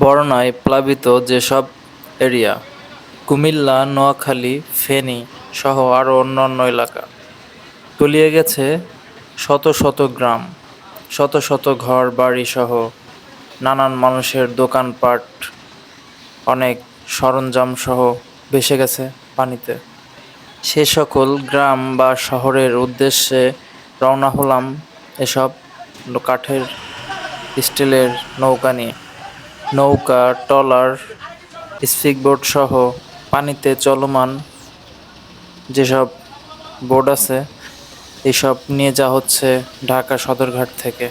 বরনায় প্লাবিত যেসব এরিয়া, কুমিল্লা, নোয়াখালী, ফেনী সহ আরও অন্যান্য এলাকা। তলিয়ে গেছে শত শত গ্রাম, শত শত ঘর, বাড়ি সহ নানান মানুষের দোকানপাট, অনেক সরঞ্জাম সহ ভেসে গেছে পানিতে। সে সকল গ্রাম বা শহরের উদ্দেশ্যে রওনা হলাম এসব কাঠের স্টিলের নৌকা নিয়ে। নৌকা, ট্রলার স্পিকবোট সহ পানিতে চলমান যেসব বোর্ড আছে এইসব নিয়ে যা হচ্ছে ঢাকা সদরঘাট থেকে।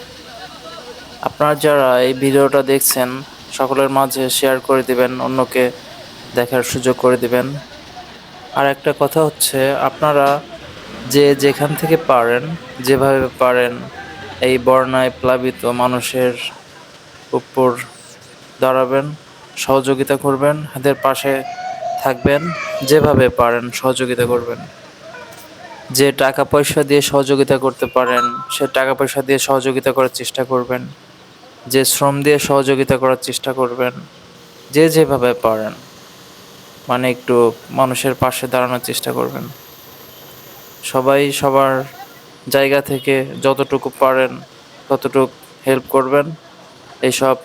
আপনারা যারা এই ভিডিওটা দেখছেন, সকলের মাঝে শেয়ার করে দিবেন, অন্যকে দেখার সুযোগ করে দিবেন। আর একটা কথা হচ্ছে, আপনারা যে যেখান থেকে পারেন, যেভাবে পারেন, এই বর্ণায় প্লাবিত মানুষের উপর দাঁড়াবেন, সহযোগিতা করবেন, হাতের পাশে থাকবেন, যেভাবে পারেন সহযোগিতা করবেন। যে টাকা পয়সা দিয়ে সহযোগিতা করতে পারেন, সে টাকা পয়সা দিয়ে সহযোগিতা করার চেষ্টা করবেন। যে শ্রম দিয়ে সহযোগিতা করার চেষ্টা করবেন, যে যেভাবে পারেন। মানে একটু মানুষের পাশে দাঁড়ানোর চেষ্টা করবেন। সবাই সবার জায়গা থেকে যতটুকু পারেন, ততটুকু হেল্প করবেন। এইসব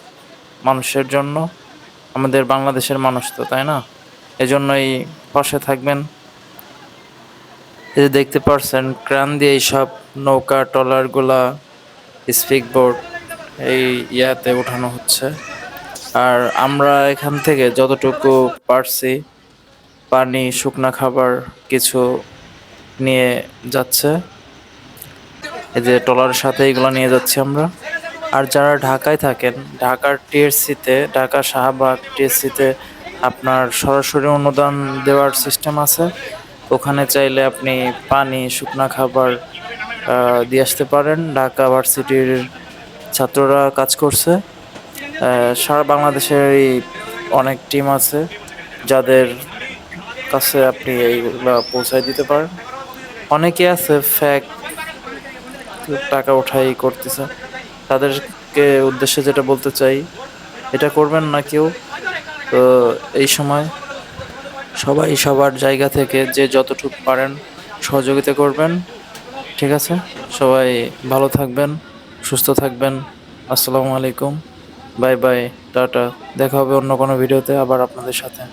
মানুষের জন্য। আমাদের বাংলাদেশের মানুষ তো, তাই না? এজন্যই পাশে থাকবেন। এই যে দেখতে পারছেন, ক্রান দিয়ে এইসব নৌকা, ট্রলারগুলা স্পিক বোর্ড এই ইয়াতে ওঠানো হচ্ছে। আর আমরা এখান থেকে যতটুকু পারছি, পানি, শুকনা খাবার কিছু নিয়ে যাচ্ছে। এই যে ট্রলারের সাথে এগুলো নিয়ে যাচ্ছি আমরা। আর যারা ঢাকায় থাকেন, ঢাকার টিএসসিতে, ঢাকা শাহবাগ টিএসসিতে আপনার সরাসরি অনুদান দেওয়ার সিস্টেম আছে। ওখানে চাইলে আপনি পানি, শুকনা খাবার দিয়ে আসতে পারেন। ঢাকা ভার্সিটির ছাত্ররা কাজ করছে। সারা বাংলাদেশের এই অনেক টিম আছে যাদের কাছে আপনি এইগুলো পৌঁছায় দিতে পারেন। অনেকে আছে, ফ্যাক, টাকা ওঠাই করতেছে। তাদেরকে উদ্দেশ্যে যেটা বলতে চাই, এটা করবেন না কেউ। তো এই সময় সবাই সবার জায়গা থেকে যে যতটুকু পারেন সহযোগিতা করবেন, ঠিক আছে? সবাই ভালো থাকবেন, সুস্থ থাকবেন। আসসালামু আলাইকুম। Bye bye, ta-ta. দেখা হবে অন্য কোনো ভিডিওতে আবার আপনাদের সাথে।